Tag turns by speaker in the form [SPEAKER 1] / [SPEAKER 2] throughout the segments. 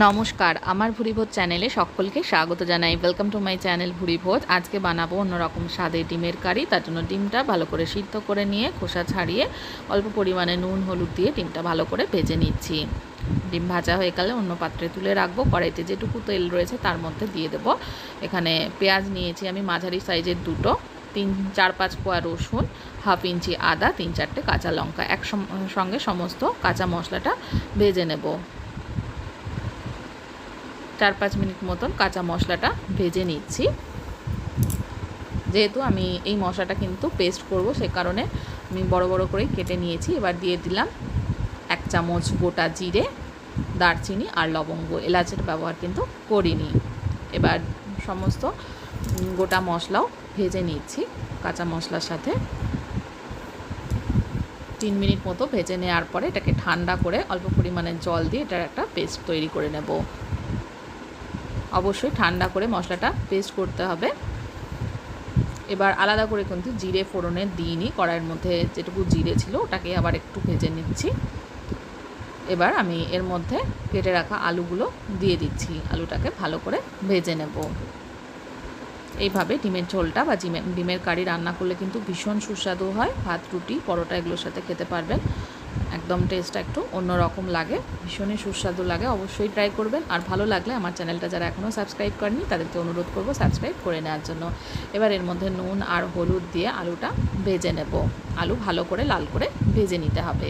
[SPEAKER 1] নমস্কার, আমার ভুরিভোজ চ্যানেলে সকলকে স্বাগত জানাই। Welcome to my channel Bhurivoj. আজকে বানাবো অন্যরকম স্বাদে ডিমের কারি। তার জন্য ডিমটা ভালো করে সিদ্ধ করে নিয়ে খোসা ছাড়িয়ে অল্প পরিমাণে নুন, হলুদ দিয়ে ডিমটা ভালো করে ভেজে নিচ্ছি। ডিম ভাজা হয়ে গেলে অন্য পাত্রে তুলে রাখব। কড়াইতে যেটুকু তেল রয়েছে তার মধ্যে দিয়ে দেবো। এখানে পেঁয়াজ নিয়েছি আমি মাঝারি সাইজের দুটো। তিন, চার, পাঁচ কোয়া রসুন, হাফ ইঞ্চি আদা, তিন, চারটে কাঁচা লঙ্কা। এক সঙ্গে সমস্ত কাঁচা মশলাটা ভেজে নেব। চার পাঁচ মিনিট মতন কাঁচা মশলাটা ভেজে নিচ্ছি। যেহেতু আমি এই মশলাটা কিন্তু পেস্ট করব, সে কারণে আমি বড় বড় করে কেটে নিয়েছি। এবার দিয়ে দিলাম এক চামচ গোটা জিরে, দারচিনি আর লবঙ্গ। এলাচের ব্যবহার কিন্তু করিনি। এবার সমস্ত গোটা মশলাও ভেজে নিচ্ছি কাঁচা মশলার সাথে। তিন মিনিট মতো ভেজে নেওয়ার পরে এটাকে ঠান্ডা করে অল্প পরিমাণে জল দিয়ে এটার একটা পেস্ট তৈরি করে নেব। অবশ্যই ঠান্ডা করে মশলাটা পেস্ট করতে হবে। এবার আলাদা করে কিন্তু জিরে ফোড়নে দিইনি, কড়াইয়ের মধ্যে যেটুকু জিরে ছিল ওটাকে আবার একটু ভেজে নিচ্ছি। এবার আমি এর মধ্যে কেটে রাখা আলুগুলো দিয়ে দিচ্ছি, আলুটাকে ভালো করে ভেজে নেব। এইভাবে ডিমের ঝোলটা বা ডিমের ডিমের কারি রান্না করলে কিন্তু ভীষণ সুস্বাদু হয়, ভাত, রুটি, পরোটা এগুলোর সাথে খেতে পারবেন। একদম টেস্টটা একটু অন্যরকম লাগে। ভীষণই সুস্বাদু লাগে, অবশ্যই ট্রাই করবেন। আর ভালো লাগলে আমার চ্যানেলটা যারা এখনও সাবস্ক্রাইব করেনি তাদেরকে অনুরোধ করব সাবস্ক্রাইব করে নেওয়ার জন্য। এবার এর মধ্যে নুন আর হলুদ দিয়ে আলুটা ভেজে নেব। আলু ভালো করে লাল করে ভেজে নিতে হবে।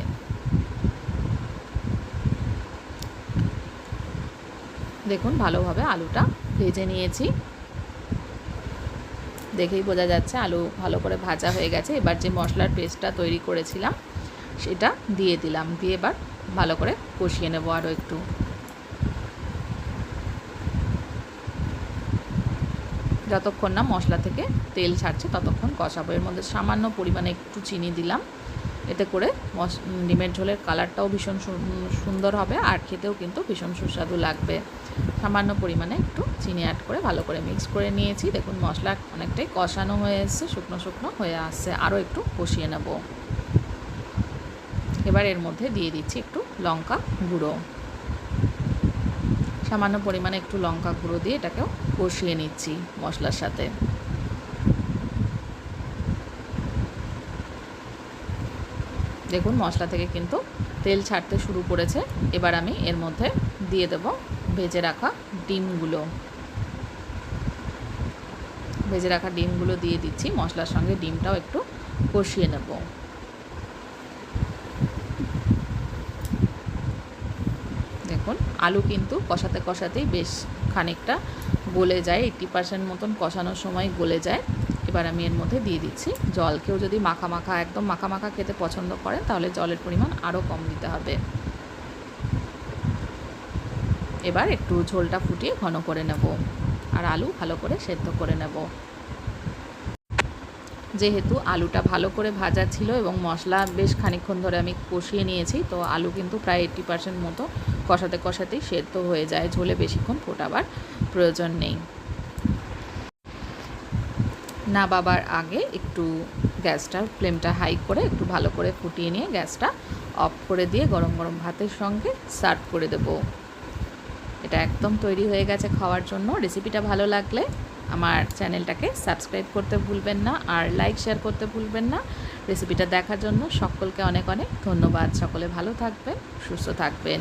[SPEAKER 1] দেখুন, ভালোভাবে আলুটা ভেজে নিয়েছি। দেখেই বোঝা যাচ্ছে আলু ভালো করে ভাজা হয়ে গেছে। এবার যে মশলার পেস্টটা তৈরি করেছিলাম সেটা দিয়ে দিলাম। দিয়ে এবার ভালো করে কষিয়ে নেব আরও একটু। যতক্ষণ না মশলা থেকে তেল ছাড়ছে ততক্ষণ কষাবো। এর মধ্যে সামান্য পরিমাণে একটু চিনি দিলাম। এতে করে মশ ডিমের ঝোলের কালারটাও ভীষণ সুন্দর হবে আর খেতেও কিন্তু ভীষণ সুস্বাদু লাগবে। সামান্য পরিমাণে একটু চিনি অ্যাড করে ভালো করে মিক্স করে নিয়েছি। দেখুন মশলা অনেকটাই কষানো হয়ে এসছে, শুকনো শুকনো হয়ে আসছে আরও একটু কষিয়ে নেব। এবার এর মধ্যে দিয়ে দিচ্ছি একটু লঙ্কা গুঁড়ো। সামান্য পরিমাণে একটু লঙ্কা গুঁড়ো দিয়ে এটাকেও কষিয়ে নিচ্ছি মশলার সাথে। দেখুন, মশলা থেকে কিন্তু তেল ছাড়তে শুরু করেছে। এবার আমি এর মধ্যে দিয়ে দেব ভেজে রাখা ডিমগুলো। ভেজে রাখা ডিমগুলো দিয়ে দিচ্ছি। মশলার সঙ্গে ডিমটাও একটু কষিয়ে নেব। দেখুন, আলু কিন্তু কষাতে কষাতেই বেশ খানিকটা গলে যায়, এইট্টি পার্সেন্ট মতন কষানোর সময় গলে যায়। এবার আমি এর মধ্যে দিয়ে দিচ্ছি জল। কেউ যদি মাখা মাখা, একদম মাখা মাখা খেতে পছন্দ করেন তাহলে জলের পরিমাণ আরও কম দিতে হবে। এবার একটু ঝোলটা ফুটিয়ে ঘন করে নেব। আর আলু ভালো করে সেদ্ধ করে নেব। যেহেতু আলুটা ভালো করে ভাজা ছিল এবং মশলা বেশ খানিক্ষণ ধরে আমি কষিয়ে নিয়েছি, তো আলু কিন্তু প্রায় এইট্টি পার্সেন্ট মতো কষাতে কষাতেই সেদ্ধ হয়ে যায়, ঝোলে বেশিক্ষণ ফোটাবার প্রয়োজন নেই। না বাবার আগে একটু গ্যাসটা, ফ্লেমটা হাই করে একটু ভালো করে ফুটিয়ে নিয়ে গ্যাসটা অফ করে দিয়ে গরম গরম ভাতের সঙ্গে সার্ভ করে দেব। এটা একদম তৈরি হয়ে গেছে খাওয়ার জন্য। রেসিপিটা ভালো লাগলে আমার চ্যানেলটাকে সাবস্ক্রাইব করতে ভুলবেন না আর লাইক, শেয়ার করতে ভুলবেন না। রেসিপিটা দেখার জন্য সকলকে অনেক অনেক ধন্যবাদ। সকলে ভালো থাকবেন, সুস্থ থাকবেন।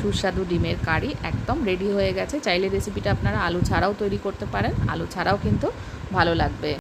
[SPEAKER 1] সুস্বাদু ডিমের কারি একদম রেডি হয়ে গেছে। চাইলে রেসিপিটা আপনারা আলু ছাড়াও তৈরি করতে পারেন। আলু ছাড়াও কিন্তু ভালো লাগবে।